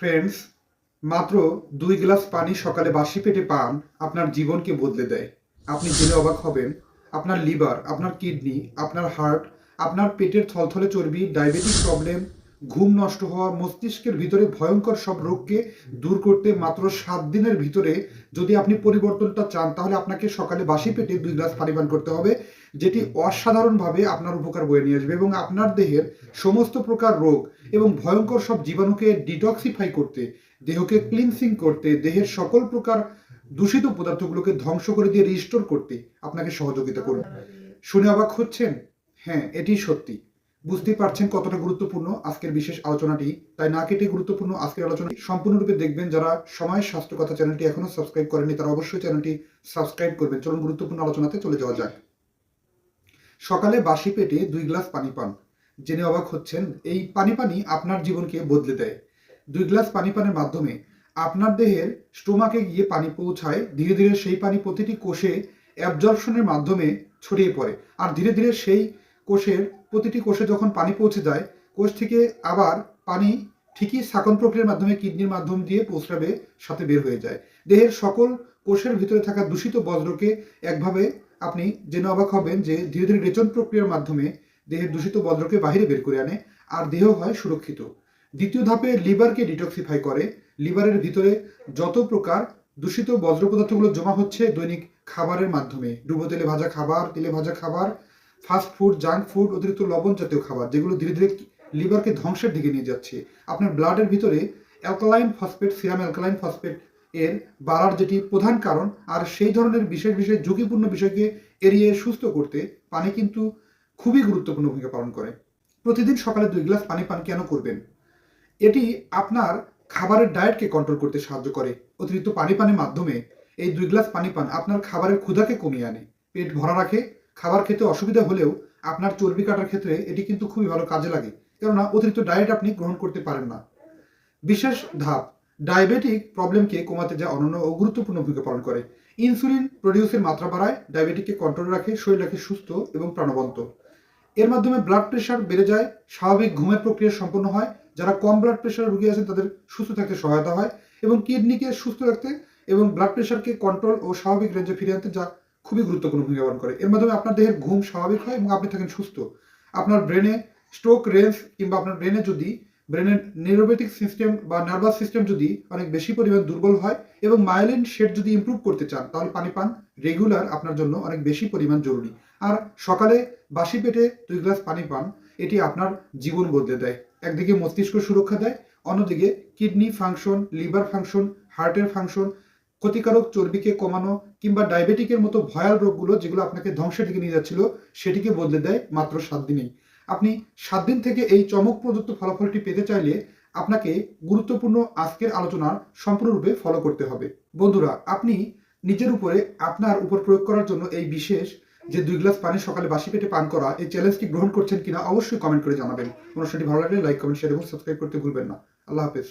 Friends মাত্র দুই glass পানি সকালে বাসি পেটে পান, আপনার জীবনকে বদলে দেয়। আপনি জেনে অবাক হবেন, আপনার লিভার আপনার কিডনি আপনার হার্ট আপনার পেটের থলথলে চর্বি ডায়াবেটিস প্রবলেম ঘুম নষ্ট হওয়া মস্তিষ্কের ভিতরে ভয়ঙ্কর সব রোগকে দূর করতে মাত্র সাত দিনের ভিতরে যদি আপনি পরিবর্তনটা চান, তাহলে আপনাকে সকালে বাসি পেটে দুই গ্লাস পানি পান করতে হবে, যেটি অসাধারণভাবে আপনার উপকার বয়ে নিয়ে আসবে এবং আপনার দেহের সমস্ত প্রকার রোগ এবং ভয়ঙ্কর সব জীবাণুকে ডিটক্সিফাই করতে, দেহকে ক্লিনসিং করতে, দেহের সকল প্রকার দূষিত পদার্থগুলোকে ধ্বংস করে দিয়ে রিস্টোর করতে আপনাকে সহযোগিতা করবে। শুনে অবাক হচ্ছেন? হ্যাঁ এটি সত্যি। বুঝতেই পারছেন কতটা গুরুত্বপূর্ণ আজকের বিশেষ আলোচনাটি। তাই না কেটে গুরুত্বপূর্ণ আজকের আলোচনা সম্পূর্ণরূপে দেখবেন। যারা সময়, স্বাস্থ্য কথা চ্যানেলটি এখনও সাবস্ক্রাইব করেনি তারা অবশ্যই চ্যানেলটি সাবস্ক্রাইব করবেন। চলুন গুরুত্বপূর্ণ আলোচনাতে চলে যাওয়া যাক। সকালে বাসি পেটে দুই গ্লাস পানি পান। জেনে অবাক হচ্ছেন, এই পানি পানি আপনার জীবনকে বদলে দেয়। দুই গ্লাস পানি পানের মাধ্যমে আপনার দেহের স্টোমাকে গিয়ে পানি পৌঁছায়, ধীরে ধীরে সেই পানি প্রতিটি কোষে অ্যাবজর্পশনের মাধ্যমে ছড়িয়ে পড়ে। আর ধীরে ধীরে সেই কোষের প্রতিটি কোষে যখন পানি পৌঁছে যায়, কোষ থেকে আবার পানি ঠিকই শাকন প্রক্রিয়ার মাধ্যমে কিডনির মাধ্যম দিয়ে প্রস্রাবে সাথে বের হয়ে যায়। দেহের সকল কোষের ভিতরে থাকা দূষিত বজ্রকে একভাবে আপনি জেনে অবাক হবেন যে ধীরে ধীরে রেচন প্রক্রিয়ার মাধ্যমে দেহের দূষিত বজ্রকে বাহিরে বের করে আনে আর দেহ হয় সুরক্ষিত। দ্বিতীয় ধাপে লিভারকে ডিটক্সিফাই করে। লিভারের ভিতরে যত প্রকার দূষিত বজ্র পদার্থগুলো জমা হচ্ছে দৈনিক খাবারের মাধ্যমে, ডুবো তেলে ভাজা খাবার, তেলে ভাজা খাবার ফাস্ট ফুড, জাঙ্ক ফুড, অতিরিক্ত লবণ জাতীয় খাবার, যেগুলো ধীরে ধীরে লিভারকে ধ্বংসের দিকে নিয়ে যাচ্ছে। আপনার ব্লাডের ভিতরে alkaline phosphate, serum alkaline phosphate এর বাড়ার যেটি প্রধান কারণ, আর সেই ধরনের বিশেষ বিশেষ ঝুঁকিপূর্ণ বিষয়কে এড়িয়ে সুস্থ করতে পানি কিন্তু খুবই গুরুত্বপূর্ণ ভূমিকা পালন করে। প্রতিদিন সকালে দুই গ্লাস পানি পান কেন করবেন? এটি আপনার খাবারের ডায়েটকে কন্ট্রোল করতে সাহায্য করে। অতিরিক্ত পানি পানের মাধ্যমে এই দুই গ্লাস পানি পান আপনার খাবারের ক্ষুধাকে কমিয়ে আনে। পেট ভরা রাখে খাবার খেতে অসুবিধা হলেও আপনার চর্বি কাটার ক্ষেত্রে এটি কিন্তু খুবই ভালো কাজে লাগে। কেননা অতিরিক্ত ডায়েট আপনি গ্রহণ করতে পারেন না। বিশেষ ধাপ ডায়াবেটিক প্রবলেমকে কমাতে যা অনন্য ও গুরুত্বপূর্ণ ভূমিকা পালন করে। ইনসুলিন প্রডিউসের মাত্রা বাড়ায় ডায়াবেটিককে কন্ট্রোল রাখে, শরীর রাখে সুস্থ এবং প্রাণবন্ত। এর মাধ্যমে ব্লাড প্রেশার বেড়ে যায়, স্বাভাবিক ঘুমের প্রক্রিয়া সম্পন্ন হয়, যারা কম ব্লাড প্রেশারের রোগী আছেন তাদের সুস্থ থাকতে সহায়তা হয় এবং কিডনিকে সুস্থ রাখতে এবং ব্লাড প্রেশারকে কন্ট্রোল ও স্বাভাবিক রেঞ্জে ফিরে আনতে যা খুবই গুরুত্বপূর্ণ ভূমিকা পালন করে। এর মাধ্যমে আপনার দেহের ঘুম স্বাভাবিক হয় এবং আপনি থাকেন সুস্থ। আপনার ব্রেনে স্ট্রোক রেঞ্জ কিংবা আপনার ব্রেনে যদি, ব্রেনের নিউরোবেটিক সিস্টেম বা নার্ভাস সিস্টেম যদি অনেক বেশি পরিমাণ দুর্বল হয় এবং মাইলিন শেড যদি ইমপ্রুভ করতে চান, তাহলে পানি পান রেগুলার আপনার জন্য অনেক বেশি পরিমাণ জরুরি। আর সকালে বাসি পেটে দুই গ্লাস পানি পান, এটি আপনার জীবন বদলে দেয়। একদিকে মস্তিষ্ক সুরক্ষা দেয়, অন্যদিকে কিডনি ফাংশন লিভার ফাংশন হার্টের ফাংশন ক্ষতিকারক চর্বিকে কমানো কিংবা ডায়াবেটিকের মতো ভয়াল রোগগুলো যেগুলো আপনাকে ধ্বংসের দিকে নিয়ে যাচ্ছিল, সেটিকে বদলে দেয় মাত্র সাত দিনেই। আপনি সাত দিন থেকে এই চমক প্রদত্ত ফলাফলটি পেতে চাইলে আপনাকে গুরুত্বপূর্ণ আজকের আলোচনার সম্পূর্ণরূপে ফলো করতে হবে। বন্ধুরা, আপনি নিজের উপরে আপনার উপর প্রয়োগ করার জন্য এই বিশেষ যে দুই গ্লাস পানি সকালে বাসি পেটে পান করা, এই চ্যালেঞ্জটি গ্রহণ করছেন কিনা অবশ্যই কমেন্ট করে জানাবেন। অনুষ্ঠানটি ভালো লাগলে লাইক কমেন্ট শেয়ার এবং সাবস্ক্রাইব করতে ভুলবেন না। আল্লাহ হাফেজ।